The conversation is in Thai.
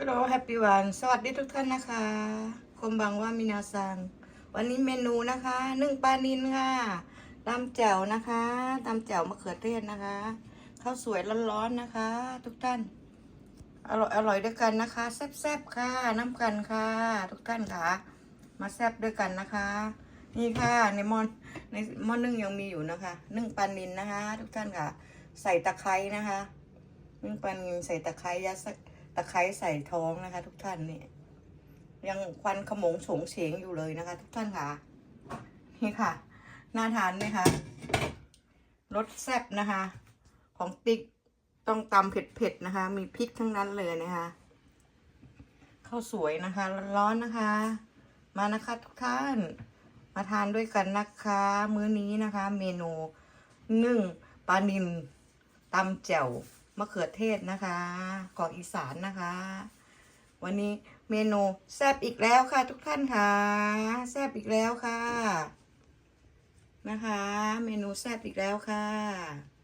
ฮัลโหลแฮปปี้วันสวัสดีทุกท่านนะคะคมบังว่ามินาซัง วันนี้เมนูนะคะนึ่งปลานินค่ะตำแจ่วนะคะตำแจ่วมะเขือเทศนะคะข้าวสวยร้อนๆนะคะ ทุกท่าน อร่อยอร่อยด้วยกันนะคะ แซ่บๆค่ะน้ำกันค่ะ ทุกท่านค่ะ มาแซ่บด้วยกันนะคะ นี่ค่ะในหมอนในหม้อนึ่งยังมีอยู่นะคะ นึ่งปลานินนะคะ ทุกท่านค่ะ ใส่ตะไคร้นะคะ นึ่งปลานินใส่ตะไคร้ยัดตะไคร้ใส่ท้องนะคะ ทุกท่านนี่ยังควันขมงโฉงเฉงอยู่เลยนะคะ ทุกท่านค่ะนี่ค่ะน่าทานไหมคะรสแซ่บนะคะ ของติ๊กต้องตำเผ็ดๆนะคะ มีพริกทั้งนั้นเลยนะคะข้าวสวยนะคะ ร้อนๆนะคะ มานะคะทุกท่าน มาทานด้วยกันนะคะ มื้อนี้นะคะ เมนูนึ่งปลานิลตำแจ่ว มะเขือเทศนะคะของอีสานนะคะ วันนี้เมนูแซ่บอีกแล้วค่ะ ทุกท่านค่ะแซ่บอีกแล้วค่ะ นะคะ เมนูแซ่บอีกแล้วค่ะ